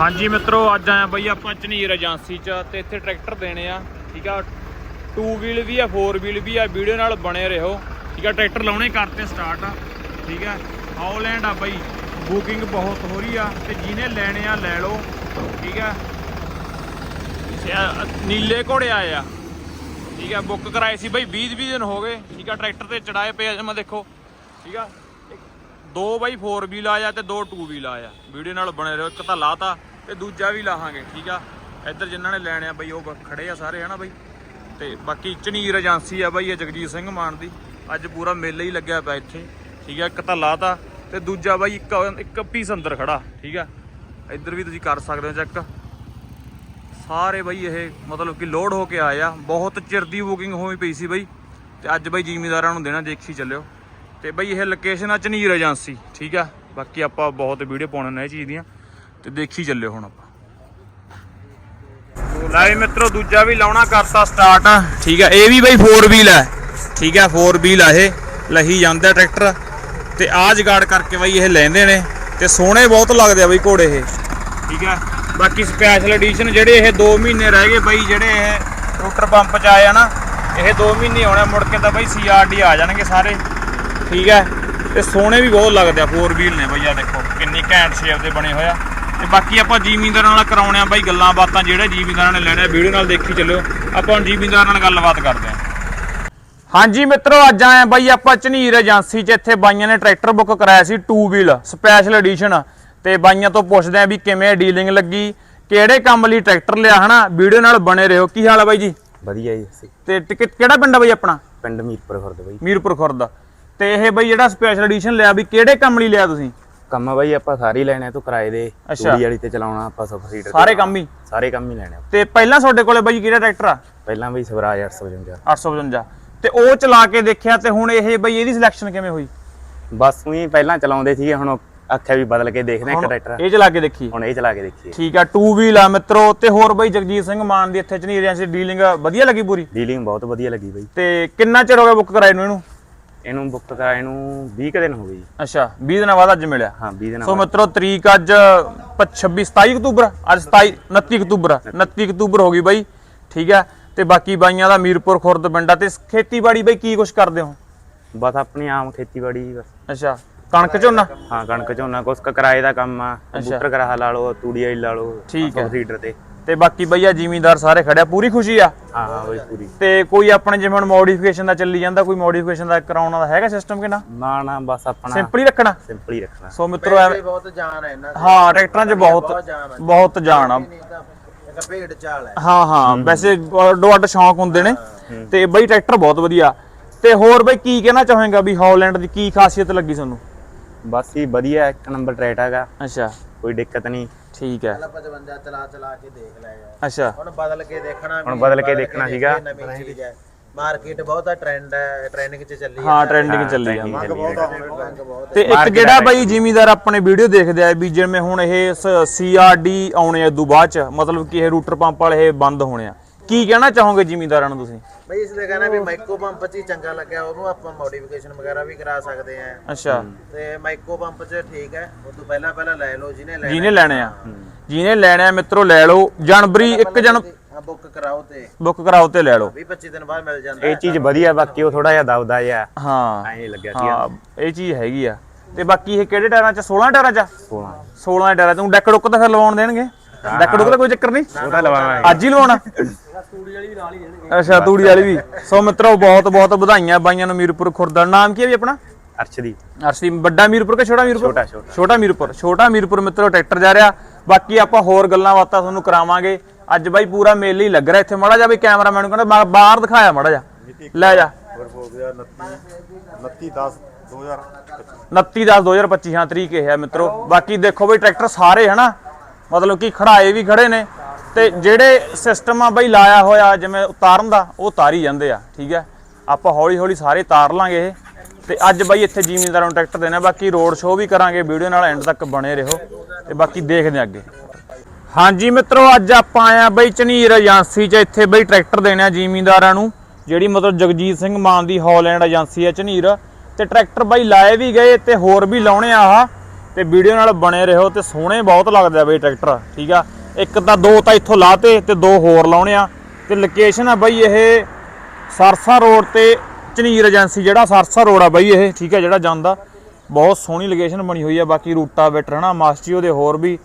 ਹਾਂਜੀ ਮਿੱਤਰੋ, ਅੱਜ ਆਇਆ ਬਈ ਆਪਾਂ ਝਨੀਰ ਏਜੰਸੀ ਚ ਤੇ ਇੱਥੇ ਟਰੈਕਟਰ ਦੇਣੇ ਆ, ਠੀਕ ਆ? 2 ਵੀਲ ਵੀ ਆ 4 ਵੀਲ ਵੀ ਆ, ਵੀਡੀਓ ਨਾਲ ਬਣੇ ਰਹੋ, ਠੀਕ ਆ? ਟਰੈਕਟਰ ਲਾਉਣੇ ਕਰਤੇ ਸਟਾਰਟ ਆ, ਠੀਕ ਆ? ਹੌਲੈਂਡ ਆ ਬਈ ਬੁਕਿੰਗ ਬਹੁਤ ਹੋ ਰਹੀ ਆ, ਤੇ ਜਿਹਨੇ ਲੈਣੇ ਆ ਲੈ ਲਓ, ਠੀਕ ਆ? ਨੀਲੇ ਘੋੜੇ ਆਏ ਆ, ਠੀਕ ਆ? ਬੁੱਕ ਕਰਾਏ ਸੀ ਬਈ 20 20 ਦਿਨ ਹੋ ਗਏ, ਠੀਕ ਆ? ਟਰੈਕਟਰ ਤੇ ਚੜਾਏ ਪਏ ਆ, ਜਮਾ ਦੇਖੋ, ਠੀਕ ਆ? ਦੋ ਬਾਈ 4 ਵੀਲ ਆਇਆ ਤੇ ਦੋ 2 ਵੀਲ ਆਇਆ ਵੀਡੀਓ ਨਾਲ ਬਣੇ ਰਹੋ, ਇੱਕ ਤਾਂ ਲਾਤਾ ਤੇ ਦੂਜਾ ਵੀ ਲਾਹਾਂਗੇ, ਠੀਕ ਆ? ਇੱਧਰ ਜਿਨ੍ਹਾਂ ਨੇ ਲੈਣੇ ਆ ਬਈ, ਉਹ ਬ- ਖੜੇ ਆ ਸਾਰੇ, ਹਨਾ ਬਈ? ਤੇ ਬਾਕੀ ਝਨੀਰ ਏਜੰਸੀ ਆ ਬਈ, ਇਹ ਜਗਜੀਤ ਸਿੰਘ ਮਾਨ ਦੀ। ਅੱਜ ਪੂਰਾ ਮੇਲਾ ਹੀ ਲੱਗਿਆ ਪਿਆ ਇੱਥੇ, ਠੀਕ ਆ? ਇੱਕ ਤਾਂ ਲਾਤਾ ਤੇ ਦੂਜਾ ਬਾਈ, ਇੱਕ ਇੱਕ ਪੀਸ ਅੰਦਰ ਖੜਾ, ਠੀਕ ਆ? ਇੱਧਰ ਵੀ ਤੁਸੀਂ ਕਰ ਸਕਦੇ ਹੋ ਚੈੱਕ ਸਾਰੇ ਬਈ ਇਹ ਮਤਲਬ ਕਿ ਲੋਡ ਹੋ ਕੇ ਆਏ ਆ। ਬਹੁਤ ਚਿਰ ਦੀ ਬੁਕਿੰਗ ਹੋਈ ਪਈ ਸੀ ਬਈ। ਤੇ ਅੱਜ ਬਈ ਜ਼ਿਮੀਦਾਰਾਂ ਨੂੰ ਦੇਣਾ, ਦੇਖੀ ਚੱਲਿਓ। ਤੇ ਬਈ ਇਹ ਲੋਕੇਸ਼ਨ ਆ ਝਨੀਰ ਏਜੰਸੀ ਠੀਕ ਆ? ਬਾਕੀ ਆਪਾਂ ਬਹੁਤ ਵੀਡੀਓ ਪਾਉਣੇ ਨੇ ਇਹ ਚੀਜ਼ ਦੀਆਂ, ਤੇ ਦੇਖੀ ਚੱਲਿਓ ਹੁਣ ਆਪਾਂ। ਲਾਈ ਮਿੱਤਰੋ, ਦੂਜਾ ਵੀ ਲਾਉਣਾ, ਕਰਤਾ ਸਟਾਰਟ ਠੀਕ ਆ, ਇਹ ਵੀ ਬਈ 4 ਵੀਲ ਹੈ ਠੀਕ ਆ 4 ਵੀਲ ਆ ਇਹ। ਲਹੀ ਜਾਂਦਾ ਟਰੈਕਟਰ ਤੇ ਆ ਜਗਾੜ ਕਰਕੇ ਬਈ ਇਹ ਲੈਂਦੇ ਨੇ। ਤੇ ਸੋਹਣੇ ਬਹੁਤ ਲੱਗਦੇ ਆ ਬਈ ਘੋੜੇ ਇਹ। ਠੀਕ ਆ? ਬਾਕੀ ਸਪੈਸ਼ਲ ਐਡੀਸ਼ਨ ਜਿਹੜੇ ਇਹ 2 ਮਹੀਨੇ ਰਹਿ ਗਏ ਬਈ, ਜਿਹੜੇ ਇਹ ਰੂਟਰ ਪੰਪ ਚ ਆਏ ਆ ਨਾ, ਇਹ 2 ਮਹੀਨੇ ਹੋਣੇ ਮੁੜ ਕੇ ਤਾਂ ਬਈ ਸੀਆਰਡੀ ਆ ਜਾਣਗੇ ਸਾਰੇ। ਠੀਕ ਹੈ? ਤੇ ਸੋਹਣੇ ਵੀ ਬਹੁਤ ਲੱਗਦੇ ਆ 4 ਵੀਲ ਨੇ ਬਈ ਆ ਦੇਖੋ ਕਿੰਨੀ ਘੈਂਟ ਸ਼ੇਪ ਦੇ ਬਣੇ ਹੋਇਆ ਤੇ ਬਾਕੀ ਆਪਾਂ ਜੀਮੀਂਦਾਰਾਂ ਨਾਲ ਕਰਾਉਣੇ ਆ ਬਾਈ ਗੱਲਾਂ ਬਾਤਾਂ ਜਿਹੜੇ ਜੀਮੀਂਦਾਰਾਂ ਨੇ ਲੈਣੇ ਵੀਡੀਓ ਨਾਲ ਦੇਖੀ ਚੱਲਿਓ। ਆਪਾਂ ਹੁਣ ਜੀਮੀਂਦਾਰਾਂ ਨਾਲ ਗੱਲਬਾਤ ਕਰਦੇ ਹਾਂ ਹਾਂਜੀ ਮਿੱਤਰੋ ਅੱਜ ਆਏ ਆ ਬਾਈ ਆਪਾਂ ਝਨੀਰ ਏਜੰਸੀ 'ਚ ਇੱਥੇ ਬਾਈਆਂ ਨੇ ਟਰੈਕਟਰ ਬੁੱਕ ਕਰਾਇਆ ਸੀ 2 ਵੀਲ ਸਪੈਸ਼ਲ ਐਡੀਸ਼ਨ ਤੇ ਬਾਈਆਂ ਤੋਂ ਪੁੱਛਦੇ ਆ ਵੀ ਕਿਵੇਂ ਡੀਲਿੰਗ ਲੱਗੀ ਕਿਹੜੇ ਕੰਮ ਲਈ ਟਰੈਕਟਰ ਲਿਆ ਹਨਾ? ਵੀਡੀਓ ਨਾਲ ਬਣੇ ਰਹੋ। ਕੀ ਹਾਲ ਆ ਬਾਈ ਜੀ? ਵਧੀਆ ਜੀ ਤੇ ਟਿਕਟ ਕਿਹੜਾ ਪਿੰਡ ਆ ਬਾਈ ਆਪਣਾ? ਪਿੰਡ ਮੀਰਪੁਰ ਖੁਰਦ ਬਈ। ਮੀਰਪੁਰ ਖੁਰਦ। ਤੇ ਇਹ ਬਾਈ ਜਿਹੜਾ ਸਪੈਸ਼ਲ ਐਡੀਸ਼ਨ ਲਿਆ ਵੀ ਕਿਹੜੇ ਕੰਮ ਲਈ ਲਿਆ ਤੁਸੀਂ? ਕੰਮ ਆ ਬਾਈ ਆਪਾਂ ਸਾਰੇ ਹੀ ਲੈਣੇ ਆ ਤੂੰ ਕਿਰਾਏ ਦੇ ਅੱਛਾ। ਤੂੜੀ ਵਾਲੀ ਤੇ ਚਲਾਉਣਾ ਆਪਾਂ ਸਫਰ ਸੀਟਰ ਸਾਰੇ ਕੰਮ ਹੀ? ਸਾਰੇ ਕੰਮ ਹੀ ਲੈਣੇ ਆ। ਤੇ ਪਹਿਲਾਂ ਤੁਹਾਡੇ ਕੋਲੇ ਬਾਈ ਕਿਹੜਾ ਟਰੈਕਟਰ ਆ? ਪਹਿਲਾਂ ਬਈ ਸਵਰਾਜ 855 855 ਤੇ ਉਹ ਚਲਾ ਕੇ ਦੇਖਿਆ ਤੇ ਹੁਣ ਇਹ ਬਾਈ ਇਹਦੀ ਸਿਲੈਕਸ਼ਨ ਕਿਵੇਂ ਹੋਈ? ਬਸ ਉਹੀ ਪਹਿਲਾਂ ਚਲਾਉਂਦੇ ਸੀਗੇ ਹੁਣ ਆਖਿਆ ਵੀ ਬਦਲ ਕੇ ਦੇਖਦੇ ਆ ਇੱਕ ਟਰੈਕਟਰ ਇਹ ਚਲਾ ਕੇ ਦੇਖੀ। ਹੁਣ ਇਹ ਚਲਾ ਕੇ ਦੇਖੀਏ ਠੀਕ ਆ 2 ਵੀਲ ਆ ਮਿੱਤਰੋ ਤੇ ਹੋਰ ਬਾਈ ਜਗਜੀਤ ਸਿੰਘ ਮਾਨ ਦੀ ਇੱਥੇ ਝਨੀਰਿਆਂ 'ਚ ਡੀਲਿੰਗ ਵਧੀਆ ਲੱਗੀ ਪੂਰੀ? ਡੀਲਿੰਗ ਬਹੁਤ ਵਧੀਆ ਲੱਗੀ ਬਈ। ਤੇ ਕਿੰਨਾ ਚਿਰ ਹੋ ਗਿਆ ਬੁੱਕ ਕਰਾਏ ਨੂੰ ਇਹਨੂੰ? ਇਹਨੂੰ ਬੁੱਕ ਕਰਾਏ ਨੂੰ 20 ਕੁ ਦਿਨ ਹੋ ਗਏ ਜੀ। ਅੱਛਾ 20 ਦਿਨਾਂ ਬਾਅਦ ਅੱਜ ਮਿਲਿਆ? ਹਾਂ 20 ਦਿਨ ਸੋ ਮਿੱਤਰੋ ਤਰੀਕ ਅੱਜ 26 27 ਅਕਤੂਬਰ ਅੱਜ 27 29 ਅਕਤੂਬਰ ਆ। 29 ਅਕਤੂਬਰ ਹੋ ਗਈ ਬਾਈ ਠੀਕ ਆ ਤੇ ਬਾਕੀ ਬਾਈਆਂ ਦਾ ਮੀਰਪੁਰ ਖੁਰਦ ਪਿੰਡ ਆ ਤੇ ਖੇਤੀਬਾੜੀ ਬਾਈ ਕੀ ਕੁਛ ਕਰਦੇ ਹੋ? ਬਸ ਆਪਣੀ ਆਮ ਖੇਤੀਬਾੜੀ ਬਸ। ਅੱਛਾ ਕਣਕ ਝੋਨਾ? ਹਾਂ ਕਣਕ ਝੋਨਾ ਕੁਛ ਕੁ ਕਿਰਾਏ ਦਾ ਕੰਮ ਆ ਕੰਪਿਊਟਰ ਕਰਾ ਲਾ ਲਓ ਤੂੜੀ ਵਾਲੀ ਲਾ ਲਓ ਠੀਕ ਹੈ। ਸੀਟਰ ਤੇ। ਤੇ ਬਾਕੀ ਬਈਆ ਜ਼ਿਮੀਂਦਾਰ ਸਾਰੇ ਖੜਿਆ ਪੂਰੀ ਖੁਸ਼ੀ ਆ? ਹਾਂ ਹਾਂ ਬਈ ਪੂਰੀ। ਤੇ ਕੋਈ ਆਪਣੇ ਜਿਵੇਂ ਹੁਣ ਮੋਡੀਫਿਕੇਸ਼ਨ ਦਾ ਚੱਲੀ ਜਾਂਦਾ ਕੋਈ ਮੋਡੀਫਿਕੇਸ਼ਨ ਦਾ ਕਰਾਉਣਾ ਦਾ ਹੈਗਾ ਸਿਸਟਮ ਕਿ ਨਾ? ਨਾ ਨਾ ਬਸ ਆਪਣਾ ਸਿੰਪਲ ਰੱਖਣਾ? ਸਿੰਪਲ ਰੱਖਣਾ। ਸੋ ਮਿੱਤਰੋ ਐਵੇਂ ਬਹੁਤ ਜਾਨ ਹੈ ਇਹਨਾਂ ਦੀ। ਹਾਂ ਟਰੈਕਟਰਾਂ 'ਚ ਬਹੁਤ ਜਾਨ ਬਹੁਤ ਜਾਣ ਆ। ਭੇਡ ਚਾਲ ਹੈ ਹਾਂ ਹਾਂ। ਵੈਸੇ ਅੱਡੋ ਅੱਡ ਸ਼ੌਂਕ ਹੁੰਦੇ ਨੇ। ਤੇ ਬਈ ਟਰੈਕਟਰ ਬਹੁਤ ਵਧੀਆ। ਤੇ ਹੋਰ ਬਈ ਕੀ ਕਹਿਣਾ ਚਾਹੇਗਾ ਵੀ ਹੌਲੈਂਡ ਦੀ ਕੀ ਖਾਸੀਅਤ ਲੱਗੀ ਤੁਹਾਨੂੰ? ਬਸ ਹੀ ਵਧੀਆ ਇੱਕ ਨੰਬਰ ਟਰੈਟ ਹੈਗਾ। ਅੱਛਾ। ਕੋਈ ਦਿੱਕਤ ਨਹੀਂ। ਠੀਕ ਹੈ। 55 ਚਲਾ ਚਲਾ ਕੇ ਦੇਖ ਲਿਆ ਅੱਛਾ। ਹੁਣ ਬਦਲ ਕੇ ਦੇਖਣਾ ਹੁਣ ਬਦਲ ਕੇ ਦੇਖਣਾ ਸੀਗਾ। ਨਵੀਂ ਚੀਜ਼ ਹੈ। ਮਾਰਕੀਟ ਬਹੁਤਾ ਟ੍ਰੈਂਡ ਹੈ ਟ੍ਰੈਂਡਿੰਗ 'ਚ ਚੱਲੀ ਹਾਂ ਟ੍ਰੈਂਡਿੰਗ ਚੱਲੀ। ਮੰਗ ਬਹੁਤ ਤੇ ਇੱਕ ਜਿਹੜਾ ਬਾਈ ਜ਼ਿਮੀਦਾਰ ਆਪਣੇ ਵੀਡੀਓ ਦੇਖਦੇ ਆ ਵੀ ਜਿਵੇਂ ਹੁਣ ਇਹ ਸੀਆਰਡੀ ਆਉਣੇ ਆ ਬਾਅਦ ਚ ਮਤਲਬ ਕਿ ਇਹ ਰੂਟਰ ਪੰਪ ਵਾਲੇ ਇਹ ਬੰਦ ਹੋਣੇ ਆ। ਕੀ ਕਹਿਣਾ ਚਾਹੋਗੇ ਜ਼ਿਮੀਦਾਰਾਂ ਨੂੰ ਤੁਸੀਂ? ਬਈ ਇਸ ਲਈ ਕਹਿੰਦਾ ਵੀ ਮਾਈਕੋ ਪੰਪ 'ਚ ਹੀ ਚੰਗਾ ਲੱਗਿਆ ਉਹਨੂੰ ਆਪਾਂ ਮੋਡੀਫਿਕੇਸ਼ਨ ਵਗੈਰਾ ਵੀ ਕਰਾ ਸਕਦੇ ਆ। ਅੱਛਾ। ਤੇ ਮਾਈਕੋ ਪੰਪ 'ਚ ਠੀਕ ਹੈ ਉਹ ਤੋਂ ਪਹਿਲਾਂ ਪਹਿਲਾਂ ਲੈ ਲਓ ਜਿਹਨੇ ਲੈਣਾ ਜਿਹਨੇ ਲੈਣੇ ਆ। ਜਿਹਨੇ ਲੈਣੇ ਆ ਮਿੱਤਰੋ ਲੈ ਲਓ। ਜਨਵਰੀ 1 ਜਨ ਬੁੱਕ ਕਰਾਓ ਤੇ। ਬੁੱਕ ਕਰਾਓ ਤੇ ਲੈ ਲਓ। 20 25 ਦਿਨ ਬਾਅਦ ਮਿਲ ਜਾਂਦਾ ਇਹ ਚੀਜ਼ ਵਧੀਆ ਬਾਕੀ ਉਹ ਥੋੜਾ ਜਿਹਾ ਦਬਦਾ ਜਿਹਾ। ਹਾਂ। ਐਂ ਲੱਗਿਆ ਸੀ। ਹਾਂ ਇਹ ਚੀਜ਼ ਹੈਗੀ ਆ। ਤੇ ਬਾਕੀ ਇਹ ਕਿਹੜੇ ਟਾਇਰਾਂ ਚ? 16 ਟਾਇਰਾਂ ਚ? 16 16 ਟਾਇਰਾਂ ਤੂੰ ਡੈਕ ਡੁੱਕ ਤਾਂ ਫਿਰ ਲਵਾਉਣ ਦੇਣਗੇ? ਡੈਕ ਡੁੱਕ ਦਾ ਕੋਈ ਚੱਕਰ ਨਹੀਂ? ਉਹ ਤਾਂ ਲਵਾਵਾਂਗੇ। ਅੱਜ ਹੀ ਲਵਾਉਣਾ? ਅੱਛਾ ਤੂੜੀ ਵਾਲੀ ਵੀ। ਸੋ ਮਿੱਤਰੋ ਬਹੁਤ ਬਹੁਤ ਵਧਾਈਆਂ ਬਾਈਆਂ ਨੂੰ ਮੀਰਪੁਰ ਖੁਰਦਾ ਨਾਮ ਕੀ ਹੈ ਵੀ ਆਪਣਾ? ਅਰਸ਼ਦੀਪ। ਅਰਸੀ ਵੱਡਾ ਮੀਰਪੁਰ ਕਿ ਛੋਟਾ ਮੀਰਪੁਰ? ਛੋਟਾ ਛੋਟਾ। ਛੋਟਾ ਮੀਰਪੁਰ ਛੋਟਾ ਮੀਰਪੁਰ ਮਿੱਤਰੋ ਟਰੈਕਟਰ ਜਾ ਰਿਹਾ। ਬਾਕੀ ਆਪਾਂ ਹੋਰ ਗੱਲਾਂ ਬਾਤਾਂ ਤੁਹਾਨੂੰ ਕਰਾਵਾਂਗੇ। ਅੱਜ ਬਾਈ ਪੂਰਾ ਮੇਲਾ ਹੀ ਲੱਗ ਰਿਹਾ। ਇੱਥੇ ਮਾੜਾ ਜਾ ਵੀ ਕੈਮਰਾਮੈਨ ਨੂੰ ਕਹਿੰਦਾ ਬਾਹਰ ਦਿਖਾਇਆ ਮਾੜਾ ਜਾ ਲੈ ਜਾ। 29 10 2000 29 10 2025 ਹਾਂ ਤਰੀਕ ਇਹ ਹੈ ਮਿੱਤਰੋ। ਬਾਕੀ ਦੇਖੋ ਬਈ ਟਰੈਕਟਰ ਸਾਰੇ ਹਨਾ ਮਤਲਬ ਕਿ ਖੜਾਏ ਵੀ ਖੜੇ ਨੇ। ਤੇ ਜਿਹੜੇ ਸਿਸਟਮ ਆ ਬਈ ਲਾਇਆ ਹੋਇਆ ਜਿਵੇਂ ਉਤਾਰਨ ਦਾ, ਉਹ ਉਤਾਰੀ ਜਾਂਦੇ ਆ, ਠੀਕ ਹੈ? ਆਪਾਂ ਹੌਲੀ ਹੌਲੀ ਸਾਰੇ ਤਾਰ ਲਾਂਗੇ ਇਹ। ਤੇ ਅੱਜ ਬਾਈ ਇੱਥੇ ਜ਼ਿਮੀਂਦਾਰਾਂ ਨੂੰ ਟਰੈਕਟਰ ਦੇਣਾ, ਬਾਕੀ ਰੋਡ ਸ਼ੋਅ ਵੀ ਕਰਾਂਗੇ, ਵੀਡੀਓ ਨਾਲ ਐਂਡ ਤੱਕ ਬਣੇ ਰਹੋ, ਤੇ ਬਾਕੀ ਦੇਖਦੇ ਹਾਂ ਅੱਗੇ। ਹਾਂਜੀ ਮਿੱਤਰੋ, ਅੱਜ ਆਪਾਂ ਆਏ ਆ ਬਈ ਝਨੀਰ ਏਜੰਸੀ 'ਚ, ਇੱਥੇ ਬਈ ਟਰੈਕਟਰ ਦੇਣੇ ਆ ਜ਼ਿਮੀਂਦਾਰਾਂ ਨੂੰ, ਜਿਹੜੀ ਮਤਲਬ ਜਗਜੀਤ ਸਿੰਘ ਮਾਨ ਦੀ ਹੌਲੈਂਡ ਏਜੰਸੀ ਆ ਝਨੀਰ। ਤੇ ਟਰੈਕਟਰ ਬਾਈ ਲਾਏ ਵੀ ਗਏ, ਤੇ ਹੋਰ ਵੀ ਲਾਉਣੇ ਆ ਆਹ, ਤੇ ਵੀਡੀਓ ਨਾਲ ਬਣੇ ਰਹੋ, ਤੇ ਸੋਹਣੇ ਬਹੁਤ ਲੱਗਦੇ ਆ ਬਈ ਟਰੈਕਟਰ, ਠੀਕ ਆ? ਇੱਕ ਤਾਂ ਦੋ ਤਾਂ ਇੱਥੋਂ ਲਾਤੇ ਤੇ ਦੋ ਹੋਰ ਲਾਉਣੇ ਆ। ਤੇ ਲੋਕੇਸ਼ਨ ਆ ਬਾਈ ਇਹ ਸਰਸਾ ਰੋਡ ਤੇ ਝਨੀਰ ਏਜੰਸੀ ਜਿਹੜਾ ਸਰਸਾ ਰੋਡ ਆ ਬਾਈ ਇਹ, ਠੀਕ ਆ, ਜਿਹੜਾ ਜਾਂਦਾ। ਬਹੁਤ ਸੋਹਣੀ ਲੋਕੇਸ਼ਨ ਬਣੀ ਹੋਈ ਆ, ਬਾਕੀ ਰੂਟਾ ਬੈਟਰ ਹਨਾ ਮਾਸਟੀਓ ਦੇ ਹੋਰ ਵੀ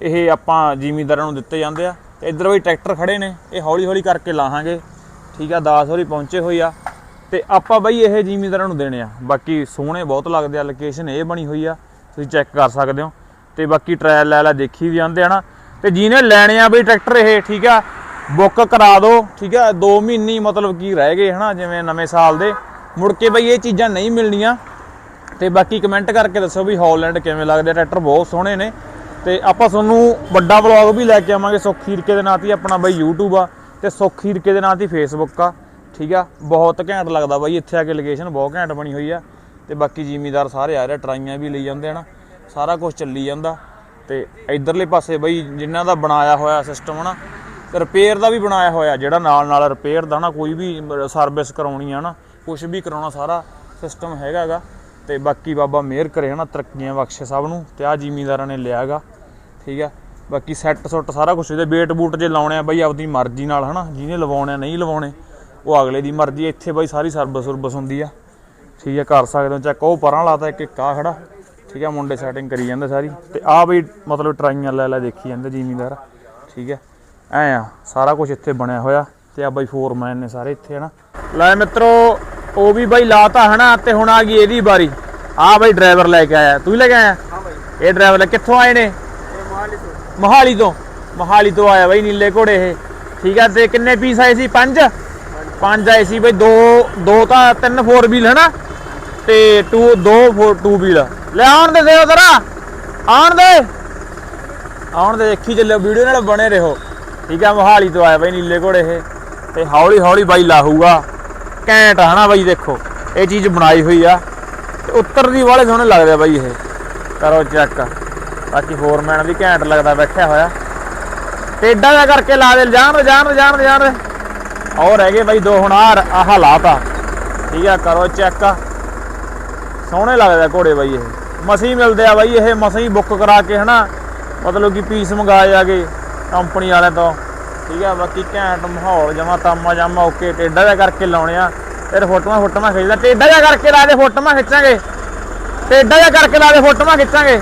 ਇਹ ਆਪਾਂ ਜ਼ਿਮੀਂਦਾਰਾਂ ਨੂੰ ਦਿੱਤੇ ਜਾਂਦੇ ਆ। ਤੇ ਇੱਧਰ ਬਈ ਟਰੈਕਟਰ ਖੜੇ ਨੇ, ਇਹ ਹੌਲੀ ਹੌਲੀ ਕਰਕੇ ਲਾਹਾਂਗੇ। ਠੀਕ ਆ 10 ਹੋਰੀ ਪਹੁੰਚੇ ਹੋਈ ਆ। ਤੇ ਆਪਾਂ ਬਈ ਇਹ ਜ਼ਿਮੀਂਦਾਰਾਂ ਨੂੰ ਦੇਣੇ ਆ। ਬਾਕੀ ਸੋਹਣੇ ਬਹੁਤ ਲੱਗਦੇ ਆ ਲੋਕੇਸ਼ਨ ਇਹ ਬਣੀ ਹੋਈ ਆ। ਤੁਸੀਂ ਚੈੱਕ ਕਰ ਸਕਦੇ ਹੋ। ਤੇ ਬਾਕੀ ਟ੍ਰਾਇਲ ਲੈ ਲੈ ਦੇਖੀ ਵੀ ਜਾਂਦੇ ਆ ਨਾ। ਤੇ ਜਿਹਨੇ ਲੈਣੇ ਆ ਬਈ ਟਰੈਕਟਰ ਇਹ, ਠੀਕ ਆ, ਬੁੱਕ ਕਰਾ ਦਿਓ ਠੀਕ ਆ 2 ਮਹੀਨੇ ਹੀ ਮਤਲਬ ਕੀ ਰਹਿ ਗਏ, ਹਨਾ, ਜਿਵੇਂ ਨਵੇਂ ਸਾਲ ਦੇ। ਮੁੜ ਕੇ ਬਈ ਇਹ ਚੀਜ਼ਾਂ ਨਹੀਂ ਮਿਲਣੀਆਂ। ਤੇ ਬਾਕੀ ਕਮੈਂਟ ਕਰਕੇ ਦੱਸੋ ਵੀ ਹੌਲੈਂਡ ਕਿਵੇਂ ਲੱਗਦੇ ਆ। ਟਰੈਕਟਰ ਬਹੁਤ ਸੋਹਣੇ ਨੇ। ਤੇ ਆਪਾਂ ਤੁਹਾਨੂੰ ਵੱਡਾ ਵਲੌਗ ਵੀ ਲੈ ਕੇ ਆਵਾਂਗੇ। ਸੁੱਖ ਹੀਰਕੇ ਦੇ ਨਾਂ ਤੇ ਆਪਣਾ ਬਈ YouTube ਆ। ਤੇ ਸੁੱਖ ਹੀਰਕੇ ਦੇ ਨਾਂ ਤੇ ਫੇਸਬੁੱਕ ਆ। ਠੀਕ ਆ, ਬਹੁਤ ਘੈਂਟ ਲੱਗਦਾ ਬਾਈ। ਇੱਥੇ ਆ ਕੇ ਲੋਕੇਸ਼ਨ ਬਹੁਤ ਘੈਂਟ ਬਣੀ ਹੋਈ ਆ। ਤੇ ਬਾਕੀ ਜ਼ਿਮੀਦਾਰ ਸਾਰੇ ਆ ਰਹੇ ਟਰਾਈਆਂ ਵੀ ਲਈ ਜਾਂਦੇ ਹਨ ਸਾਰਾ ਕੁਝ ਚੱਲੀ ਜਾਂਦਾ। ਤੇ ਇਧਰਲੇ ਪਾਸੇ ਬਈ ਜਿਨ੍ਹਾਂ ਦਾ ਬਣਾਇਆ ਹੋਇਆ ਸਿਸਟਮ ਨਾ ਰਿਪੇਅਰ ਦਾ ਵੀ ਬਣਾਇਆ ਹੋਇਆ, ਜਿਹੜਾ ਨਾਲ ਨਾਲ ਰਿਪੇਅਰ ਦਾ ਨਾ ਕੋਈ ਵੀ ਸਰਵਿਸ ਕਰਾਉਣੀ ਆ ਨਾ ਕੁਝ ਵੀ ਕਰਾਉਣਾ ਸਾਰਾ ਸਿਸਟਮ ਹੈਗਾਗਾ ਤੇ ਬਾਕੀ ਬਾਬਾ ਮਿਹਰ ਕਰੇ ਹਨਾ, ਤਰੱਕੀਆਂ ਬਖਸ਼ੇ ਸਭ ਨੂੰ, ਤੇ ਆ ਜ਼ਿਮੀਂਦਾਰਾਂ ਨੇ ਲਿਆਗਾ ਠੀਕ ਆ। ਬਾਕੀ ਸੈੱਟ ਸੁੱਟ ਸਾਰਾ ਕੁਝ ਇਹਦੇ ਵੇਟ ਬੂਟ ਜੇ ਲਾਉਣੇ ਆ ਬਈ ਆਪਦੀ ਮਰਜ਼ੀ ਨਾਲ ਹਨਾ, ਜਿਹਨੇ ਲਵਾਉਣੇ ਆ, ਨਹੀਂ ਲਵਾਉਣੇ, ਉਹ ਅਗਲੇ ਦੀ ਮਰਜ਼ੀ ਇੱਥੇ ਬਈ ਸਾਰੀ ਸਰਵਿਸ ਸੁਰਬਸ ਹੁੰਦੀ ਆ, ਠੀਕ ਆ, ਕਰ ਸਕਦੇ ਹੋ, ਚੈੱਕ ਉਹ ਪਰਾਂ ਲਾਤਾ, ਇੱਕ ਇੱਕ ਆ ਖੜਾ। ਠੀਕ ਆ ਮੁੰਡੇ ਸੈਟਿੰਗ ਕਰੀ ਜਾਂਦੇ ਸਾਰੀ। ਤੇ ਆ ਬਈ ਮਤਲਬ ਟਰਾਈਆਂ ਲੈ ਲੈ ਦੇਖੀ ਜਾਂਦੇ ਜ਼ਿਮੀਂਦਾਰ। ਠੀਕ ਹੈ ਐ ਆ ਸਾਰਾ ਕੁਝ ਇੱਥੇ ਬਣਿਆ ਹੋਇਆ ਤੇ ਆ ਬਈ ਫੋਰਮੈਨ ਨੇ ਸਾਰੇ ਇੱਥੇ ਹਨਾ। ਲੈ ਮਿੱਤਰੋ ਉਹ ਵੀ ਬਈ ਲਾਤਾ ਹਨਾ ਤੇ ਹੁਣ ਆ ਗਈ ਇਹਦੀ ਵਾਰੀ। ਆ ਬਈ ਡਰਾਈਵਰ ਲੈ ਕੇ ਆਇਆ। ਤੂੰ ਹੀ ਲੈ ਕੇ ਆਇਆ? ਹਾਂ ਬਈ। ਇਹ ਡਰਾਈਵਰ ਕਿੱਥੋਂ ਆਏ ਨੇ? ਮੋਹਾਲੀ ਤੋਂ। ਮੋਹਾਲੀ ਤੋਂ। ਆਇਆ ਬਈ ਨੀਲੇ ਘੋੜੇ ਇਹ। ਠੀਕ ਆ ਤੇ ਕਿੰਨੇ ਪੀਸ ਆਏ ਸੀ? ਪੰਜ? ਪੰਜ। ਆਏ ਸੀ ਬਈ ਦੋ ਦੋ ਤਾਂ ਤਿੰਨ ਫੋਰ ਵੀਲ ਹਨਾ? ਤੇ ਟੂ ਦੋ ਫੋਰ ਟੂ ਵੀਲ ਲੈ ਆਉਣ ਦੇ, ਦਿਓ ਜ਼ਰਾ। ਆਉਣ ਦੇ। ਆਉਣ ਦੇ, ਦੇਖੀ ਚੱਲਿਓ, ਵੀਡੀਓ ਨਾਲ ਬਣੇ ਰਹੋ। ਠੀਕ ਆ, ਮੋਹਾਲੀ ਤੋਂ ਆਇਆ ਬਾਈ ਨੀਲੇ ਘੋੜੇ ਇਹ। ਤੇ ਹੌਲੀ ਹੌਲੀ ਬਾਈ ਲਾਹੂਗਾ। ਘੈਂਟ ਆ ਹਨਾ ਬਾਈ, ਦੇਖੋ। ਇਹ ਚੀਜ਼ ਬਣਾਈ ਹੋਈ ਆ। ਤੇ ਉੱਤਰ ਦੀ ਵਾਲੇ ਸੋਹਣੇ ਲੱਗਦੇ ਬਾਈ ਇਹ। ਕਰੋ ਚੈੱਕ। ਬਾਕੀ ਹੋਰ ਫੋਰਮੈਨ ਵੀ ਘੈਂਟ ਲੱਗਦਾ ਬੈਠਿਆ ਹੋਇਆ। ਟੇਡਾ ਦਾ ਕਰਕੇ ਲਾ ਦੇ ਜਾਣ ਦੇ ਜਾਣ ਦੇ ਜਾਣ ਦੇ ਜਾਣ ਦੇ। ਔਰ ਹੈਗੇ ਬਾਈ ਦੋ, ਹੁਣ ਆਹ ਹਾਲਾਤ ਆ ਠੀਕ ਆ, ਕਰੋ ਚੈੱਕ। ਸੋਹਣੇ ਲੱਗਦੇ ਘੋੜੇ ਬਾਈ ਇਹ। ਮਸੀਂ ਮਿਲਦੇ ਆ ਬਾਈ, ਇਹ ਮਸੀਂ ਬੁੱਕ ਕਰਾ ਕੇ ਹਨਾ, ਮਤਲਬ ਕਿ ਪੀਸ ਮੰਗਾਏ ਆਗੇ ਕੰਪਨੀ ਵਾਲਿਆਂ ਤੋਂ। ਠੀਕ ਆ, ਬਾਕੀ ਘੈਂਟ ਮਾਹੌਲ ਜਮਾ ਤਾਮਾ ਜਾਮਾ ਓਕੇ, ਟੇਡਾ ਜਿਹਾ ਕਰਕੇ ਲਾਉਣੇ ਆ। ਫਿਰ ਫੋਟੋਆਂ ਫੋਟੋਆਂ ਖਿੱਚਦਾ ਟੇਡਾ ਜਿਹਾ ਕਰਕੇ ਲਾ ਦੇ, ਫੋਟੋਆਂ ਖਿੱਚਾਂਗੇ। ਟੇਡਾ ਜਿਹਾ ਕਰਕੇ ਲਾ ਦੇ, ਫੋਟੋਆਂ ਖਿੱਚਾਂਗੇ।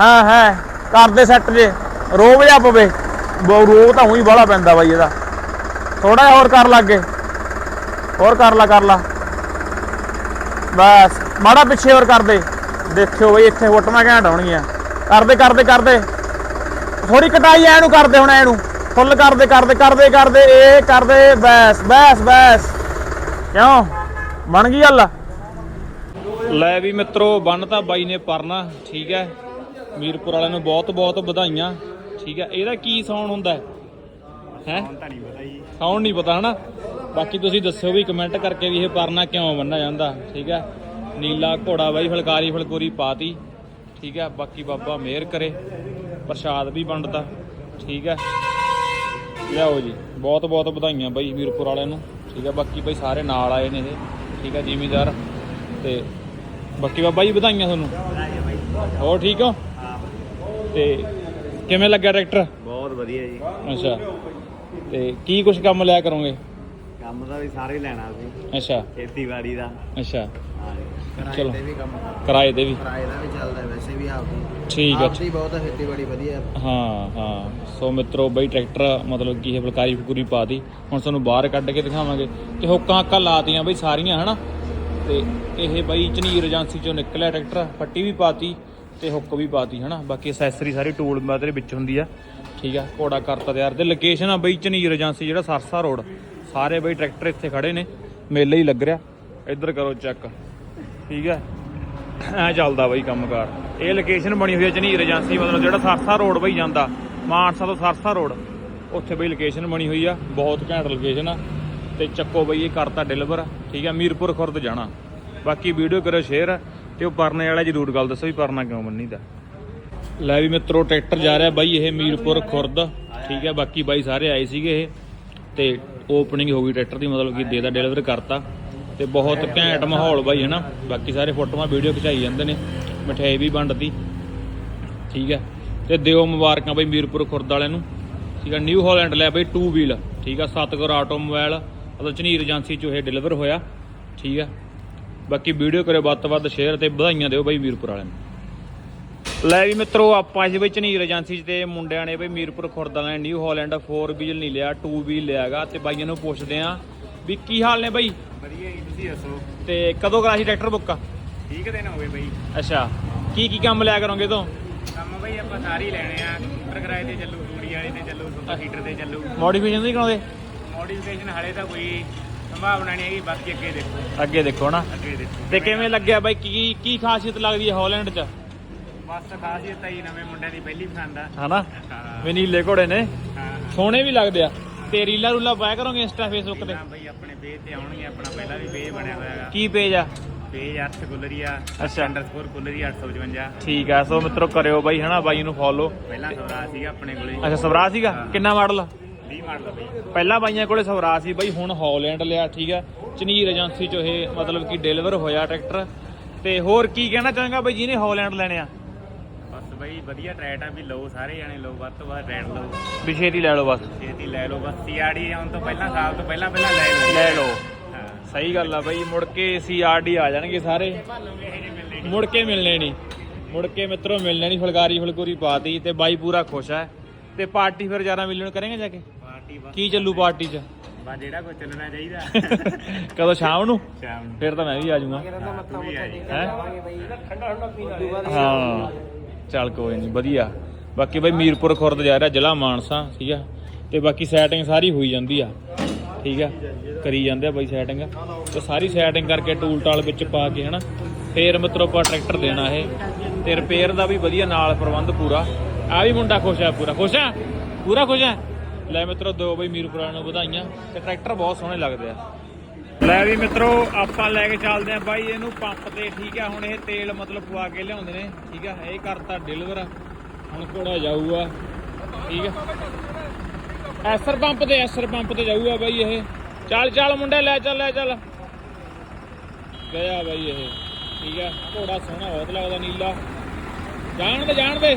ਹਾਂ ਹਾਂ ਕਰਦੇ ਸੈੱਟ ਜੇ ਰੋਬ ਜਾ ਪਵੇ। ਬਹੁ ਰੋਬ ਤਾਂ ਉਹੀ ਬਾਹਲਾ ਪੈਂਦਾ ਬਾਈ ਇਹਦਾ। ਥੋੜਾ ਜਿਹਾ ਹੋਰ ਕਰ ਲੱਗੇ ਹੋਰ ਕਰ ਲਾ ਕਰ ਲਾ। ਬਸ। ਮਾੜਾ ਪਿੱਛੇ ਹੋਰ ਕਰਦੇ ਦੇਖਿਓ ਬਈ ਇੱਥੇ ਫੋਟੋਆਂ ਘੈਂਟ ਆਉਣਗੀਆਂ। ਕਰਦੇ ਕਰਦੇ ਕਰਦੇ। ਥੋੜੀ ਕਟਾਈ ਐ ਨੂੰ ਕਰਦੇ ਹੁਣ ਐਨੂੰ ਫੁੱਲ ਕਰਦੇ ਕਰਦੇ ਕਰਦੇ ਕਰਦੇ। ਇਹ ਕਰਦੇ, ਬਸ ਬਸ ਬਸ। ਕਿਉਂ? ਬਣ ਗਈ ਗੱਲ। ਲੈ ਵੀ ਮਿੱਤਰੋ, ਬੰਨ ਬਾਈ ਨੇ ਪਰਨਾ, ਠੀਕ ਹੈ ਮੀਰਪੁਰ ਵਾਲਿਆਂ ਨੂੰ ਬਹੁਤ ਬਹੁਤ ਵਧਾਈਆਂ। ਠੀਕ ਹੈ ਇਹਦਾ ਕੀ ਸਾਊਂਡ ਹੁੰਦਾ ਹੈ? ਹੈ ਨਹੀਂ ਪਤਾ, ਹਨਾ? ਬਾਕੀ ਤੁਸੀਂ ਦੱਸਿਓ ਵੀ ਕਮੈਂਟ ਕਰਕੇ ਵੀ ਇਹ ਪਰਨਾ ਕਿਉਂ ਬੰਨਿਆ ਜਾਂਦਾ, ਠੀਕ ਹੈ ਨੀਲਾ ਘੋੜਾ ਬਾਈ ਫਲਕਾਰੀ ਫਲਕੂਰੀ ਪਾਤੀ। ਠੀਕ ਹੈ ਬਾਕੀ ਬਾਬਾ ਮਿਹਰ ਕਰੇ ਪ੍ਰਸ਼ਾਦ ਵੀ ਵੰਡਦਾ ਠੀਕ ਹੈ। ਲਿਆਓ ਜੀ ਬਹੁਤ ਬਹੁਤ ਵਧਾਈਆਂ ਬਾਈ ਵੀਰਪੁਰ ਵਾਲਿਆਂ ਨੂੰ ਠੀਕ ਹੈ। ਬਾਕੀ ਬਾਈ ਸਾਰੇ ਨਾਲ ਆਏ ਨੇ ਇਹ ਠੀਕ ਹੈ ਜ਼ਿਮੀਦਾਰ। ਤੇ ਬਾਕੀ ਬਾਬਾ ਜੀ ਵਧਾਈਆਂ ਤੁਹਾਨੂੰ। ਹੋਰ ਠੀਕ ਹੋ? ਤੇ ਕਿਵੇਂ ਲੱਗਿਆ ਟਰੈਕਟਰ? ਬਹੁਤ ਵਧੀਆ ਜੀ। ਅੱਛਾ। ਤੇ ਕੀ ਕੁਝ ਕੰਮ ਲਿਆ ਕਰੋਗੇ? ਕੰਮ ਦਾ ਵੀ ਸਾਰੇ ਲੈਣਾ ਸੀ। ਅੱਛਾ। ਖੇਤੀਬਾੜੀ ਦਾ। ਅੱਛਾ। ਚਲੋ। ਤੇ ਵੀ ਕੰਮ ਕਿਰਾਏ ਦੇ ਵੀ। ਕਿਰਾਏ ਦਾ ਵੀ ਚੱਲਦਾ ਵੈਸੇ ਵੀ ਆਪਦੀ। ਠੀਕ ਹੈ ਆਪਦੀ ਬਹੁਤ ਖੇਤੀਬਾੜੀ ਵਧੀਆ। ਹਾਂ ਹਾਂ। ਸੋ ਮਿੱਤਰੋ ਬਈ ਟਰੈਕਟਰ ਮਤਲਬ ਕੀ ਇਹ ਫੁਲਕਾਰੀ ਫੁਕੂਰੀ ਪਾਤੀ ਹੁਣ ਤੁਹਾਨੂੰ ਬਾਹਰ ਕੱਢ ਕੇ ਦਿਖਾਵਾਂਗੇ। ਤੇ ਹੁੱਕਾਂ ਹੱਕਾਂ ਲਾਤੀਆਂ ਬਈ ਸਾਰੀਆਂ ਹਨਾ? ਤੇ ਇਹ ਬਈ ਝਨੀਰ ਏਜੰਸੀ ਚੋਂ ਨਿਕਲਿਆ ਟਰੈਕਟਰ ਪੱਟੀ ਵੀ ਪਾਤੀ ਤੇ ਹੁੱਕ ਵੀ ਪਾਤੀ ਹਨਾ? ਬਾਕੀ ਐਕਸੈਸਰੀ ਸਾਰੀ ਟੂਲ ਦੇ ਵਿੱਚ ਹੁੰਦੀ ਆ। ਠੀਕ ਆ ਘੋੜਾ ਕਰਤਾ ਤਿਆਰ। ਤੇ ਲੋਕੇਸ਼ਨ ਆ ਬਈ ਝਨੀਰ ਏਜੰਸੀ ਜਿਹੜਾ ਸਰਸਾ ਰੋਡ। ਸਾਰੇ ਬਈ ਟਰੈਕਟਰ ਇੱਥੇ ਖੜੇ ਨੇ। ਮੇਲੇ ਹੀ ਲੱਗ ਰਿਹਾ। ਇੱਧਰ ਕਰੋ ਚੈੱਕ ਠੀਕ ਹੈ? ਐ ਚੱਲਦਾ ਬਈ ਕੰਮਕਾਰ। ਇਹ ਲੋਕੇਸ਼ਨ ਬਣੀ ਹੋਈ ਹੈ ਝਨੀਰ ਏਜੰਸੀ, ਮਤਲਬ ਜਿਹੜਾ ਸਰਸਾ ਰੋਡ ਬਈ ਜਾਂਦਾ, ਮਾਨਸਾ ਤੋਂ ਸਰਸਾ ਰੋਡ। ਉੱਥੇ ਬਈ ਲੋਕੇਸ਼ਨ ਬਣੀ ਹੋਈ ਆ, ਬਹੁਤ ਘੈਂਟ ਲੋਕੇਸ਼ਨ ਆ। ਤੇ ਚੱਕੋ ਬਈ, ਇਹ ਕਰਤਾ ਡਿਲੀਵਰ ਠੀਕ ਆ ਮੀਰਪੁਰ ਖੁਰਦ ਜਾਣਾ। ਬਾਕੀ ਵੀਡੀਓ ਕਰੋ ਸ਼ੇਅਰ ਤੇ ਉਹ ਪਰਨੇ ਵਾਲਾ ਜਰੂਰ ਗੱਲ ਦੱਸੋ ਵੀ ਪਰਨਾ ਕਿਉਂ ਬੰਨੀਦਾ ਲੈ ਵੀ ਮਿੱਤਰੋ, ਟਰੈਕਟਰ ਜਾ ਰਿਹਾ ਬਾਈ ਇਹ ਮੀਰਪੁਰ ਖੁਰਦ, ਠੀਕ ਹੈ? ਬਾਕੀ ਬਾਈ ਸਾਰੇ ਆਏ ਸੀਗੇ ਇਹ, ਤੇ ਓਪਨਿੰਗ ਹੋ ਗਈ ਟਰੈਕਟਰ ਦੀ, ਮਤਲਬ ਕਿ ਦੇ ਦਾ ਡਿਲੀਵਰ ਕਰਤਾ। ਤੇ ਬਹੁਤ ਘੈਂਟ ਮਾਹੌਲ ਬਾਈ, ਹਨਾ? ਬਾਕੀ ਸਾਰੇ ਫੋਟੋਆਂ, ਵੀਡੀਓ ਖਿਚਾਈ ਜਾਂਦੇ ਨੇ। ਮਠਿਆਈ ਵੀ ਵੰਡਦੀ। ਠੀਕ ਹੈ? ਤੇ ਦਿਓ ਮੁਬਾਰਕਾਂ ਬਾਈ ਮੀਰਪੁਰ ਖੁਰਦ ਵਾਲਿਆਂ ਨੂੰ। ਠੀਕ ਹੈ? ਨਿਊ ਹਾਲੈਂਡ ਲਿਆ ਬਈ 2 ਵੀਲ ਠੀਕ ਆ ਸਤਗੁਰ ਆਟੋਮੋਬਾਈਲ ਮਤਲਬ ਝਨੀਰ ਏਜੰਸੀ ਚੋਂ ਇਹ ਡਿਲੀਵਰ ਹੋਇਆ। ਠੀਕ ਆ ਬਾਕੀ ਵੀਡੀਓ ਕਰਿਓ, ਵੱਧ ਤੋਂ ਵੱਧ ਸ਼ੇਅਰ ਤੇ ਵਧਾਈਆਂ ਦਿਓ ਬਾਈ ਮੀਰਪੁਰ ਵਾਲਿਆਂ ਨੂੰ। ਲੈ ਵੀ ਮਿੱਤਰੋ, ਆਪਾਂ ਇਸ ਵਿੱਚ ਝਨੀਰ ਏਜੰਸੀ 'ਚ ਤੇ ਮੁੰਡਿਆਂ ਨੇ ਬਈ ਮੀਰਪੁਰ ਖੁਰਦ ਵਾਲਿਆਂ ਨੇ ਨਿਊ ਹਾਲੈਂਡ 4 ਵੀਲ ਨਹੀਂ ਲਿਆ 2 ਵੀਲ ਲਿਆਗਾ ਤੇ ਬਾਈਆਂ ਨੂੰ ਪੁੱਛਦੇ ਆਂ ਵੀ ਕੀ ਹਾਲ ਨੇ ਬਈ? ਵਧੀਆ ਜੀ ਤੁਸੀਂ ਦੱਸੋ? ਤੇ ਕਦੋਂ ਕਰਾ ਸੀ ਟਰੈਕਟਰ ਬੁੱਕ ਠੀਕ ਦਿਨ ਹੋ ਗਏ ਬਈ। ਅੱਛਾ ਕੀ ਕੀ ਕੰਮ ਲਿਆ ਕਰੋਗੇ ਤੋਂ? ਕੰਮ ਬਈ ਆਪਾਂ ਸਾਰੇ ਹੀ ਲੈਣੇ ਆ। ਸਕੂਟਰ ਕਿਰਾਏ ਤੇ ਚੱਲੂ ਤੂੜੀ ਵਾਲੇ ਤੇ ਚੱਲੂ ਸੁਪਰ ਹੀਟਰ ਤੇ ਚੱਲੂ। ਮੋਡੀਫਿਕੇਸ਼ਨ ਨਹੀਂ ਕਰਾਉਂਦੇ? ਮੋਡੀਫਿਕੇਸ਼ਨ ਹਲੇ ਤਾਂ ਕੋਈ ਸੰਭਾਵਨਾ ਨਹੀਂ ਹੈਗੀ ਬਾਕੀ ਅੱਗੇ ਦੇਖੋ। ਅੱਗੇ ਦੇਖੋ ਨਾ। ਅੱਗੇ ਦੇਖੋ। ਤੇ ਕਿਵੇਂ ਲੱਗਿਆ ਬਾਈ ਕੀ ਕੀ ਖਾਸੀਅਤ ਲੱਗਦੀ ਹੈ ਹਾਲੈਂਡ 'ਚ? ਬਸ ਖਾਸੀਅਤ ਤਾਂ ਹੀ ਨਵੇਂ ਮੁੰਡਿਆਂ ਦੀ ਪਹਿਲੀ ਪਸੰਦ ਆ। ਹਨਾ? ਵੀ ਨੀਲੇ ਘੋੜੇ ਨੇ। ਸੋਹਣੇ ਵੀ ਲੱਗਦੇ ਆ। ਤੇ ਰੀਲਾ ਰੂਲਾ ਪਾਇਆ ਕਰੋਗੇ ਇੰਸਟਾ ਫੇਸਬੁੱਕ ਤੇ? ਹਾਂ ਬਈ ਆਪਣੇ ਪੇਜ ਤੇ ਆਉਣਗੇ ਆਪਣਾ ਪਹਿਲਾਂ ਵੀ ਪੇਜ ਬਣਿਆ ਹੋਇਆ ਹੈਗਾ। ਕੀ ਪੇਜ ਆ? ਪੇਜ 8 ਗੁੱਲਰੀਆ ਅੱਛਾ। ਅੰਡਰਸਕੋਰ ਗੁੱਲਰੀਆ 855 ਠੀਕ ਆ ਸੋ ਮਿੱਤਰੋ ਕਰਿਓ ਬਾਈ ਹਨਾ ਬਾਈ ਨੂੰ ਫੋਲੋ ਪਹਿਲਾਂ ਸਵਰਾ ਸੀਗਾ ਆਪਣੇ ਕੋਲੇ। ਅੱਛਾ ਸਵਰਾ ਸੀਗਾ। ਕਿੰਨਾ ਮਾਡਲ 20 ਮਾਡਲ ਬਈ। ਪਹਿਲਾਂ ਬਾਈਆਂ ਕੋਲੇ ਸਵਰਾ ਸੀ ਬਾਈ ਹੁਣ ਹਾਲੈਂਡ ਲਿਆ ਠੀਕ ਆ। ਚਨੀਰ ਏਜੰਸੀ ਚੋਂ ਇਹ ਮਤਲਬ ਕਿ ਡਿਲੀਵਰ ਹੋਇਆ ਟਰੈਕਟਰ। ਤੇ ਹੋਰ ਕੀ ਕਹਿਣਾ ਚਾਹਾਂਗਾ ਬਾਈ ਜਿਹਨੇ ਹਾਲੈਂਡ ਲੈਣੇ ਆ? ਬਈ ਵਧੀਆ ਟਰੈਟ ਆ ਵੀ ਲਓ ਸਾਰੇ ਜਾਣੇ ਲਓ ਵੱਧ ਤੋਂ ਵੱਧ ਟਰੈਟ ਲਓ। ਵੀ ਛੇਤੀ ਲੈ ਲਓ ਬਸ। ਛੇਤੀ ਲੈ ਲਓ ਬਸ ਸੀਆਰਡੀ ਆਉਣ ਤੋਂ ਪਹਿਲਾਂ ਸਾਲ ਤੋਂ ਪਹਿਲਾਂ ਪਹਿਲਾਂ ਲੈ ਲਓ। ਲੈ ਲਓ। ਹਾਂ। ਸਹੀ ਗੱਲ ਆ ਬਾਈ ਮੁੜ ਕੇ ਸੀਆਰਡੀ ਆ ਜਾਣਗੇ ਸਾਰੇ। ਭਾਲੋਗੇ ਇਹ ਜੇ ਮਿਲਣੇ ਮੁੜ ਕੇ ਮਿਲਣੇ ਨਹੀਂ। ਮੁੜ ਕੇ ਮਿੱਤਰੋ ਮਿਲਣੇ ਨਹੀਂ ਫੁਲਕਾਰੀ ਫੁਲਕੂਰੀ ਪਾਤੀ ਤੇ ਬਾਈ ਪੂਰਾ ਖੁਸ਼ ਹੈ ਤੇ ਪਾਰਟੀ ਫਿਰ ਜ਼ਿਆਦਾ ਮਿਲਣ ਕਰਾਂਗੇ ਜਾ ਕੇ? ਪਾਰਟੀ ਬਸ। ਕੀ ਚੱਲੂ ਪਾਰਟੀ 'ਚ? ਬਸ ਜਿਹੜਾ ਕੋਈ ਚੱਲਣਾ ਚਾਹੀਦਾ। ਕਦੋਂ ਸ਼ਾਮ ਨੂੰ? ਸ਼ਾਮ ਨੂੰ। ਫਿਰ ਤਾਂ ਮੈਂ ਵੀ ਆ ਜਾਊਂਗਾ। ਆ ਹੈ? ਹਾਂ। ਚੱਲ ਕੋਈ ਨਹੀਂ ਵਧੀਆ। ਬਾਕੀ ਬਾਈ ਮੀਰਪੁਰ ਖੁਰਦ ਜਾ ਰਿਹਾ, ਜ਼ਿਲ੍ਹਾ ਮਾਨਸਾ, ਠੀਕ ਆ। ਤੇ ਬਾਕੀ ਸੈਟਿੰਗ ਸਾਰੀ ਹੋਈ ਜਾਂਦੀ ਆ, ਠੀਕ ਆ। ਕਰੀ ਜਾਂਦੇ ਆ ਬਈ ਸੈਟਿੰਗ ਤੇ ਸਾਰੀ ਸੈਟਿੰਗ ਕਰਕੇ ਟੂਲ ਟਾਲ ਵਿੱਚ ਪਾ ਕੇ ਹਨਾ, ਫੇਰ ਮਿੱਤਰੋ ਆਪਾਂ ਟਰੈਕਟਰ ਦੇਣਾ ਇਹ। ਤੇ ਰਿਪੇਅਰ ਦਾ ਵੀ ਵਧੀਆ ਨਾਲ ਪ੍ਰਬੰਧ ਪੂਰਾ। ਆ ਵੀ ਮੁੰਡਾ ਖੁਸ਼ ਆ ਪੂਰਾ। ਖੁਸ਼ ਆ? ਪੂਰਾ ਖੁਸ਼ ਆ? ਲੈ ਮਿੱਤਰੋ, ਦੋ ਬਈ ਮੀਰਪੁਰਾਂ ਨੂੰ ਵਧਾਈਆਂ। ਤੇ ਟਰੈਕਟਰ ਬਹੁਤ ਸੋਹਣੇ ਲੱਗਦੇ ਆ। ਲੈ ਵੀ ਮਿੱਤਰੋ, ਆਪਾਂ ਲੈ ਕੇ ਚੱਲਦੇ ਆਂ ਬਾਈ, ਇਹਨੂੰ ਪੰਪ ਤੇ, ਠੀਕ ਆ, ਹੁਣ ਇਹ ਤੇਲ ਮਤਲਬ ਪਵਾ ਕੇ ਲਿਆਉਂਦੇ ਨੇ, ਠੀਕ ਆ, ਇਹ ਕਰਤਾ ਡਿਲੀਵਰ ਹੁਣ ਘੋੜਾ ਜਾਊਗਾ, ਠੀਕ ਆ। ਐਸਰ ਪੰਪ ਤੇ, ਐਸਰ ਪੰਪ ਤੇ ਜਾਊਗਾ ਬਾਈ ਇਹ। ਚੱਲ ਚੱਲ ਮੁੰਡੇ, ਲੈ ਚੱਲ ਲੈ ਚੱਲ। ਗਿਆ ਬਾਈ ਇਹ, ਠੀਕ ਆ, ਘੋੜਾ ਸੋਹਣਾ ਬਹੁਤ ਲੱਗਦਾ ਨੀਲਾ। ਜਾਣ ਦੇ ਜਾਣ ਦੇ।